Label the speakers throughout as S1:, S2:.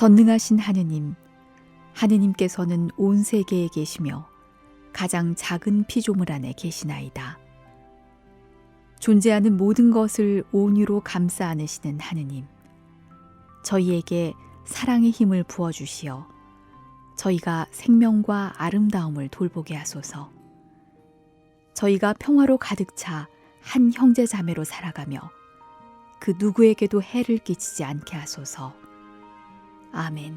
S1: 전능하신 하느님, 하느님께서는 온 세계에 계시며 가장 작은 피조물 안에 계시나이다. 존재하는 모든 것을 온유로 감싸 안으시는 하느님, 저희에게 사랑의 힘을 부어 주시어 저희가 생명과 아름다움을 돌보게 하소서. 저희가 평화로 가득 차 한 형제 자매로 살아가며 그 누구에게도 해를 끼치지 않게 하소서. 아멘.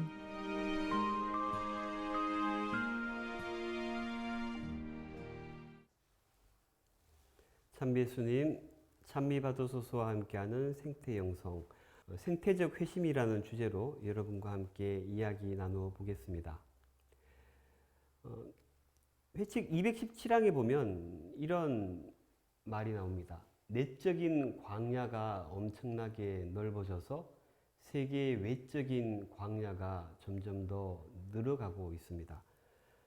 S2: 참비수님 찬미받으소서와 함께하는 생태 영성 어, 생태적 회심이라는 주제로 여러분과 함께 이야기 나누어 보겠습니다. 어, 회칙 217항에 보면 이런 말이 나옵니다. 내적인 광야가 엄청나게 넓어져서 세계의 외적인 광야가 점점 더 늘어가고 있습니다.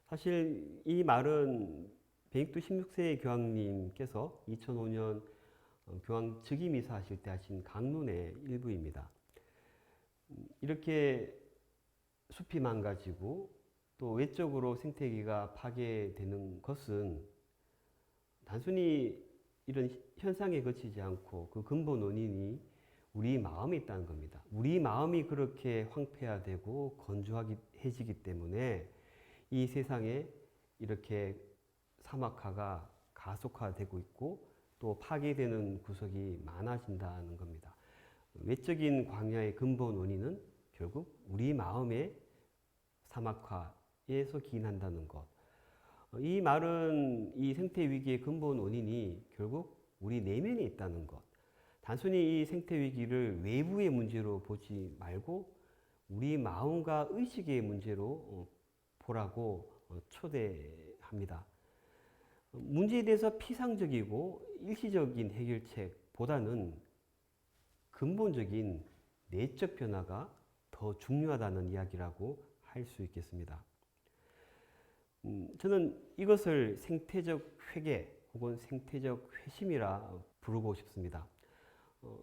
S2: 사실 이 말은 베익두 16세의 교황님께서 2005년 어, 교황 즉위미사 하실 때 하신 강론의 일부입니다. 음, 이렇게 숲이 망가지고 또 외적으로 생태계가 파괴되는 것은 단순히 이런 현상에 그치지 않고 그 근본 원인이 우리 마음에 있다는 겁니다. 우리 마음이 그렇게 황폐화되고 건조해지기 때문에 이 세상에 이렇게 사막화가 가속화되고 있고 또 파괴되는 구석이 많아진다는 겁니다. 외적인 광야의 근본 원인은 결국 우리 마음의 사막화에서 기인한다는 것. 이 말은 이 생태 위기의 근본 원인이 결국 우리 내면에 있다는 것. 단순히 이 생태 위기를 외부의 문제로 보지 말고 우리 마음과 의식의 문제로 어, 보라고 어, 초대합니다. 문제에 대해서 피상적이고 일시적인 해결책보다는 근본적인 내적 변화가 더 중요하다는 이야기라고 할 수 있겠습니다. 음, 저는 이것을 생태적 회개 혹은 생태적 회심이라 부르고 싶습니다. 어,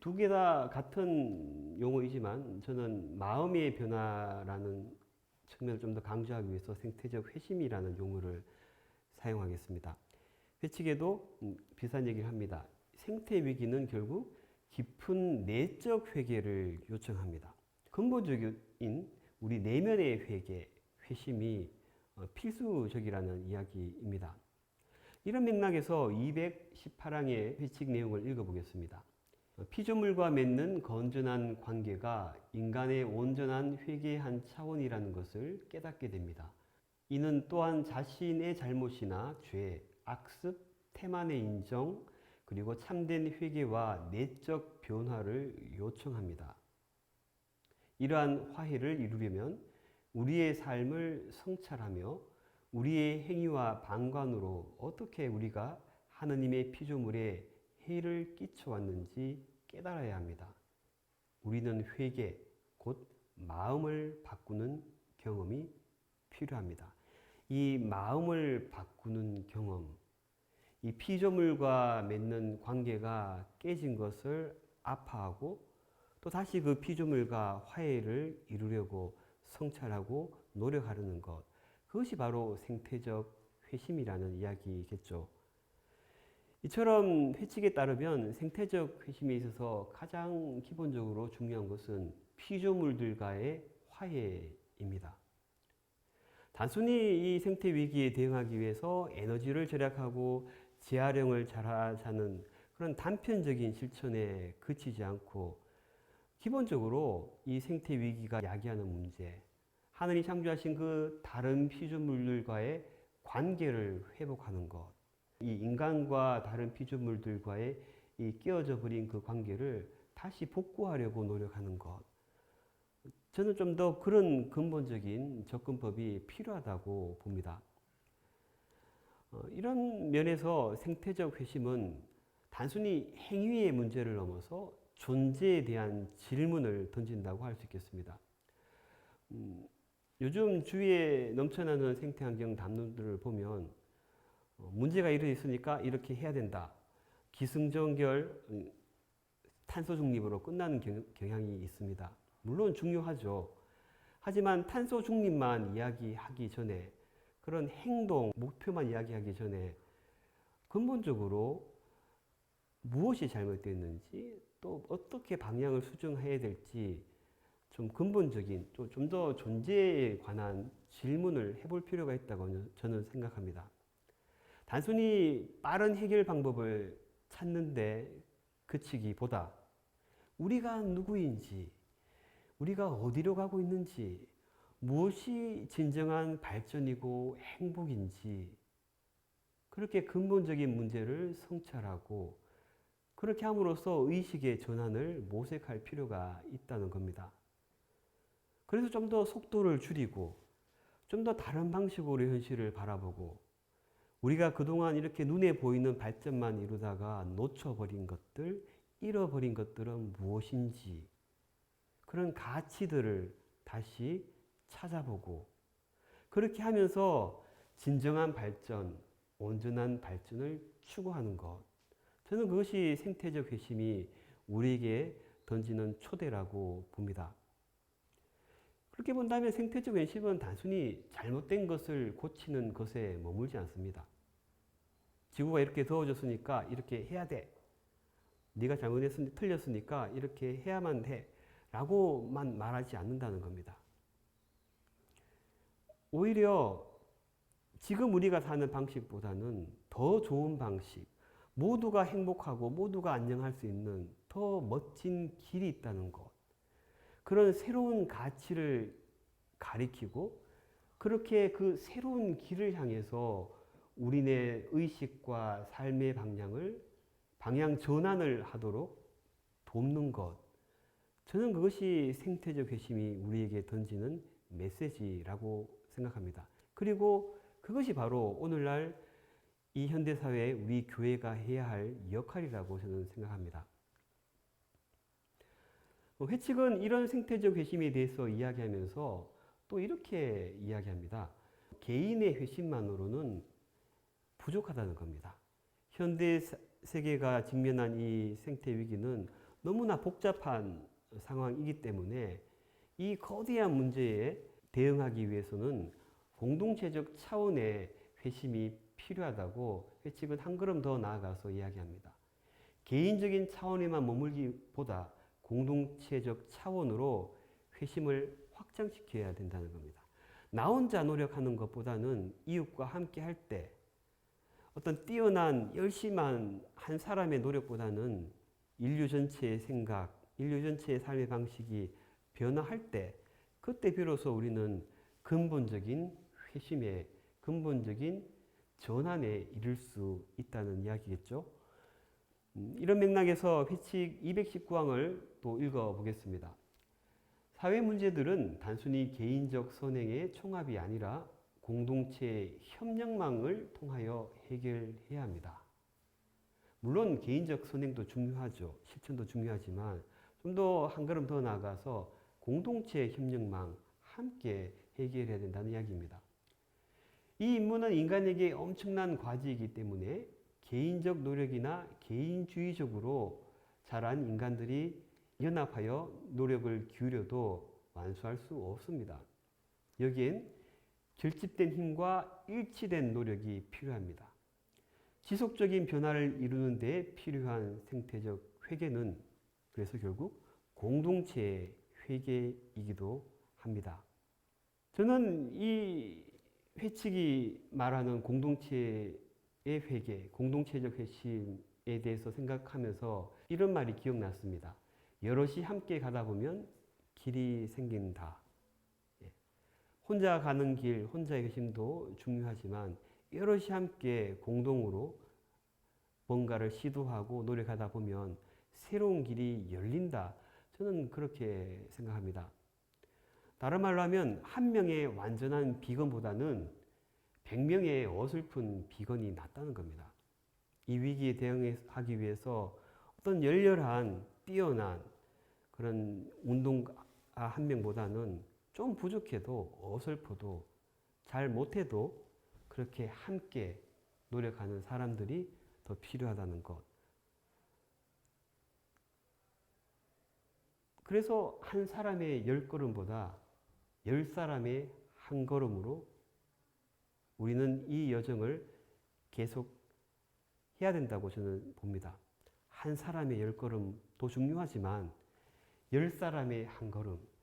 S2: 두개 다 같은 용어이지만 저는 마음의 변화라는 측면을 좀 더 강조하기 위해서 생태적 회심이라는 용어를 사용하겠습니다. 회칙에도 음, 비슷한 얘기를 합니다. 생태 위기는 결국 깊은 내적 회개를 요청합니다. 근본적인 우리 내면의 회개, 회심이 어, 필수적이라는 이야기입니다. 이런 맥락에서 218항의 회칙 내용을 읽어보겠습니다. 어, 피조물과 맺는 건전한 관계가 인간의 온전한 회개한 차원이라는 것을 깨닫게 됩니다. 이는 또한 자신의 잘못이나 죄, 악습, 태만의 인정, 그리고 참된 회개와 내적 변화를 요청합니다. 이러한 화해를 이루려면 우리의 삶을 성찰하며 우리의 행위와 방관으로 어떻게 우리가 하느님의 피조물에 해를 끼쳐왔는지 깨달아야 합니다. 우리는 회개, 곧 마음을 바꾸는 경험이 필요합니다. 이 마음을 바꾸는 경험, 이 피조물과 맺는 관계가 깨진 것을 아파하고 또 다시 그 피조물과 화해를 이루려고 성찰하고 노력하려는 것. 그것이 바로 생태적 회심이라는 이야기겠죠. 이처럼 회칙에 따르면 생태적 회심에 있어서 가장 기본적으로 중요한 것은 피조물들과의 화해입니다. 단순히 이 생태 위기에 대응하기 위해서 에너지를 절약하고 재활용을 잘하자는 그런 단편적인 실천에 그치지 않고 기본적으로 이 생태 위기가 야기하는 문제, 하늘이 창조하신 그 다른 피조물들과의 관계를 회복하는 것, 이 인간과 다른 피조물들과의 이 깨어져 버린 그 관계를 다시 복구하려고 노력하는 것. 저는 좀 더 그런 근본적인 접근법이 필요하다고 봅니다. 어, 이런 면에서 생태적 회심은 단순히 행위의 문제를 넘어서 존재에 대한 질문을 던진다고 할 수 있겠습니다. 음, 요즘 주위에 넘쳐나는 생태환경 담론들을 보면 어, 문제가 이르있으니까 이렇게 해야 된다. 기승전결 음, 탄소 중립으로 끝나는 경, 경향이 있습니다. 물론 중요하죠. 하지만 탄소 중립만 이야기하기 전에 그런 행동, 목표만 이야기하기 전에 근본적으로 무엇이 잘못됐는지 또 어떻게 방향을 수정해야 될지 좀 근본적인 또 좀 더 존재에 관한 질문을 해볼 필요가 있다고 저는 생각합니다. 단순히 빠른 해결 방법을 찾는데 그치기보다 우리가 누구인지, 우리가 어디로 가고 있는지, 무엇이 진정한 발전이고 행복인지, 그렇게 근본적인 문제를 성찰하고, 그렇게 함으로써 의식의 전환을 모색할 필요가 있다는 겁니다. 그래서 좀 더 속도를 줄이고, 좀 더 다른 방식으로 현실을 바라보고, 우리가 그동안 이렇게 눈에 보이는 발전만 이루다가 놓쳐버린 것들, 잃어버린 것들은 무엇인지 그런 가치들을 다시 찾아보고 그렇게 하면서 진정한 발전, 온전한 발전을 추구하는 것. 저는 그것이 생태적 회심이 우리에게 던지는 초대라고 봅니다. 그렇게 본다면 생태적 회심은 단순히 잘못된 것을 고치는 것에 머물지 않습니다. 지구가 이렇게 더워졌으니까 이렇게 해야 돼. 네가 잘못했으니 틀렸으니까 이렇게 해야만 해. 라고만 말하지 않는다는 겁니다. 오히려 지금 우리가 사는 방식보다는 더 좋은 방식, 모두가 행복하고 모두가 안녕할 수 있는 더 멋진 길이 있다는 것. 그런 새로운 가치를 가리키고 그렇게 그 새로운 길을 향해서 우리네 의식과 삶의 방향을 방향 전환을 하도록 돕는 것. 저는 그것이 생태적 회심이 우리에게 던지는 메시지라고 생각합니다. 그리고 그것이 바로 오늘날 이 현대사회에 우리 교회가 해야 할 역할이라고 저는 생각합니다. 회칙은 이런 생태적 회심에 대해서 이야기하면서 또 이렇게 이야기합니다. 개인의 회심만으로는 부족하다는 겁니다. 현대 세계가 직면한 이 생태 위기는 너무나 복잡한 상황이기 때문에 이 거대한 문제에 대응하기 위해서는 공동체적 차원의 회심이 필요하다고 회칙은 한 걸음 더 나아가서 이야기합니다. 개인적인 차원에만 머물기보다 공동체적 차원으로 회심을 확장시켜야 된다는 겁니다. 나 혼자 노력하는 것보다는 이웃과 함께 할 때 어떤 뛰어난 열심한 한 사람의 노력보다는 인류 전체의 생각, 인류 전체의 삶의 방식이 변화할 때 그때 비로소 우리는 근본적인 회심의 근본적인 전환에 이를 수 있다는 이야기겠죠. 음, 이런 맥락에서 회칙 219항을 또 읽어보겠습니다. 사회 문제들은 단순히 개인적 선행의 총합이 아니라 공동체 협력망을 통하여 해결해야 합니다. 물론 개인적 선행도 중요하죠. 실천도 중요하지만 좀 더 한 걸음 더 나아가서 공동체 협력망 함께 해결해야 된다는 이야기입니다. 이 임무는 인간에게 엄청난 과제이기 때문에 개인적 노력이나 개인주의적으로 자란 인간들이 연합하여 노력을 기울여도 완수할 수 없습니다. 여기엔 결집된 힘과 일치된 노력이 필요합니다. 지속적인 변화를 이루는 데 필요한 생태적 회계는 그래서 결국 공동체의 회계이기도 합니다. 저는 이 회칙이 말하는 공동체의 회계, 공동체적 회심에 대해서 생각하면서 이런 말이 기억났습니다. 여럿이 함께 가다 보면 길이 생긴다. 예. 혼자 가는 길, 혼자의 회심도 중요하지만 여럿이 함께 공동으로 뭔가를 시도하고 노력하다 보면 새로운 길이 열린다. 저는 그렇게 생각합니다. 다른 말로 하면 한 명의 완전한 비건보다는 100명의 어설픈 비건이 낫다는 겁니다. 이 위기에 대응하기 위해서 어떤 열렬한 뛰어난 그런 운동가 한 명보다는 좀 부족해도 어설퍼도 잘 못해도 그렇게 함께 노력하는 사람들이 더 필요하다는 것. 그래서 한 사람의 열 걸음보다 열 사람의 한 걸음으로 우리는 이 여정을 계속 해야 된다고 저는 봅니다. 한 사람의 열 걸음도 중요하지만 열 사람의 한 걸음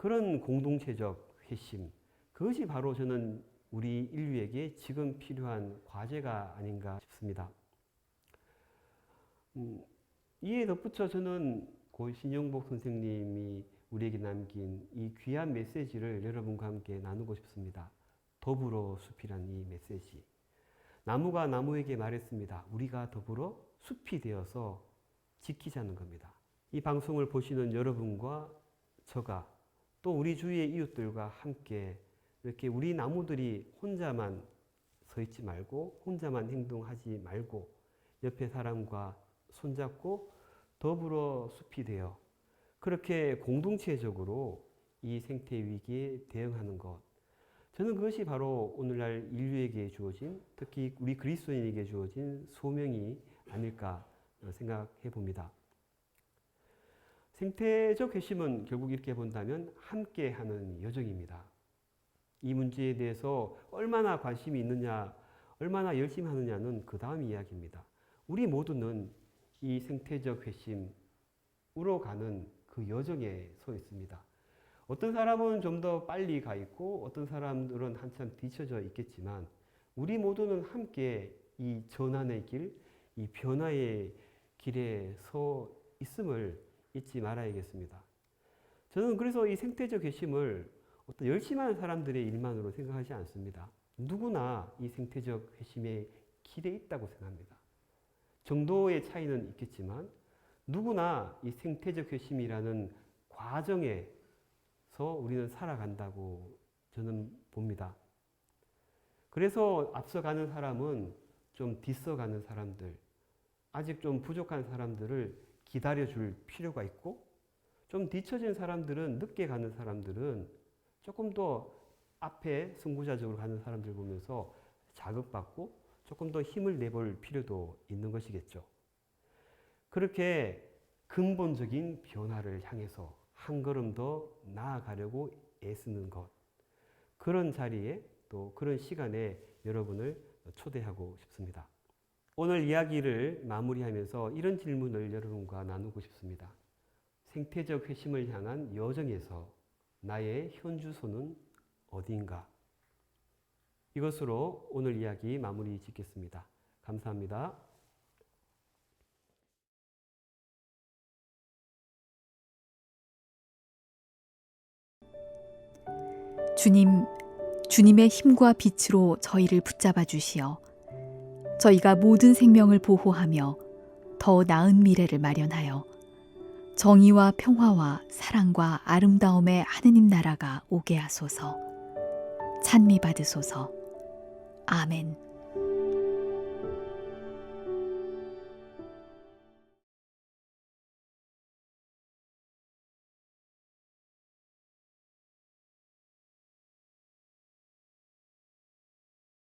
S2: 그런 공동체적 회심 그것이 바로 저는 우리 인류에게 지금 필요한 과제가 아닌가 싶습니다. 음, 이에 덧붙여 저는 고 신영복 선생님이 우리에게 남긴 이 귀한 메시지를 여러분과 함께 나누고 싶습니다. 더불어 숲이란 이 메시지. 나무가 나무에게 말했습니다. 우리가 더불어 숲이 되어서 지키자는 겁니다. 이 방송을 보시는 여러분과 저가 또 우리 주위의 이웃들과 함께 이렇게 우리 나무들이 혼자만 서 있지 말고 혼자만 행동하지 말고 옆에 사람과 손잡고 더불어 숲이 되어 그렇게 공동체적으로 이 생태 위기에 대응하는 것. 저는 그것이 바로 오늘날 인류에게 주어진 특히 우리 그리스도인에게 주어진 소명이 아닐까 생각해 봅니다. 생태적 회심은 결국 이렇게 본다면 함께 하는 여정입니다. 이 문제에 대해서 얼마나 관심이 있느냐, 얼마나 열심히 하느냐는 그 다음 이야기입니다. 우리 모두는 이 생태적 회심으로 가는 그 여정에 서 있습니다. 어떤 사람은 좀 더 빨리 가 있고 어떤 사람들은 한참 뒤쳐져 있겠지만 우리 모두는 함께 이 전환의 길, 이 변화의 길에 서 있음을 잊지 말아야겠습니다. 저는 그래서 이 생태적 회심을 어떤 하는 사람들의 일만으로 생각하지 않습니다. 누구나 이 생태적 회심의 길에 있다고 생각합니다. 정도의 차이는 있겠지만 누구나 이 생태적 회심이라는 과정에서 우리는 살아간다고 저는 봅니다. 그래서 앞서가는 사람은 좀 뒤서가는 사람들, 아직 좀 부족한 사람들을 기다려줄 필요가 있고, 좀 뒤처진 사람들은, 늦게 가는 사람들은 조금 더 앞에 승부자적으로 가는 사람들 보면서 자극받고 조금 더 힘을 내볼 필요도 있는 것이겠죠. 그렇게 근본적인 변화를 향해서 한 걸음 더 나아가려고 애쓰는 것. 그런 자리에 또 그런 시간에 여러분을 초대하고 싶습니다. 오늘 이야기를 마무리하면서 이런 질문을 여러분과 나누고 싶습니다. 생태적 회심을 향한 여정에서 나의 현주소는 어디인가? 이것으로 오늘 이야기 마무리 짓겠습니다. 감사합니다.
S1: 주님, 주님의 힘과 빛으로 저희를 붙잡아 주시어 저희가 모든 생명을 보호하며 더 나은 미래를 마련하여 정의와 평화와 사랑과 아름다움의 하느님 나라가 오게 하소서. 찬미 받으소서. 아멘.